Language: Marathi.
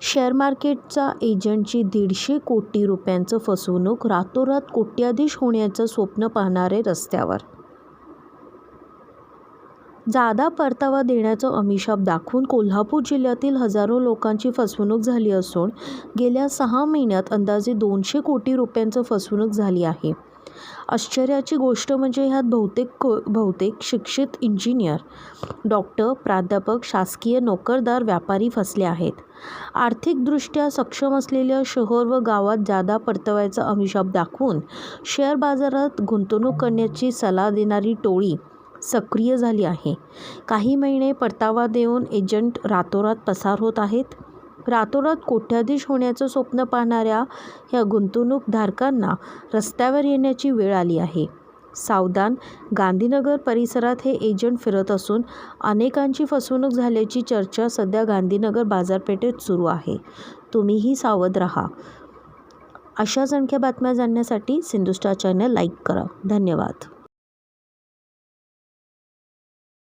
शेअर मार्केटचा एजंटची दीडशे कोटी रुपयांचं फसवणूक रातोरात कोट्याधीश होण्याचं स्वप्न पाहणारे रस्त्यावर. जादा परतावा देण्याचं आमिषाभ दाखवून कोल्हापूर जिल्ह्यातील हजारो लोकांची फसवणूक झाली असून गेल्या सहा महिन्यात अंदाजे दोनशे कोटी रुपयांचं फसवणूक झाली आहे. आश्चर्याची गोष्ट म्हणजे ह्यात बहुतेक को बहुतेक शिक्षित इंजिनियर डॉक्टर प्राध्यापक शासकीय नोकरदार व्यापारी फसले आहेत. आर्थिकदृष्ट्या सक्षम असलेल्या शहर व गावात जादा परताव्याचा अभिशाप दाखवून शेअर बाजारात गुंतवणूक करण्याची सलाह देणारी टोळी सक्रिय झाली आहे. काही महिने परतावा देऊन एजंट रातोरात पसार होत आहेत. रातोरात कोट्याधीश होण्याचं स्वप्न पाहणाऱ्या ह्या गुंतवणूकधारकांना रस्त्यावर येण्याची वेळ आली आहे. सावधान गांधीनगर परिसरात हे एजंट फिरत असून अनेकांची फसवणूक झाल्याची चर्चा सध्या गांधीनगर बाजारपेठेत सुरू आहे. तुम्हीही सावध राहा. अशाच आणख्या बातम्या जाणण्यासाठी सिंधुस्टार चॅनल लाईक करा. धन्यवाद.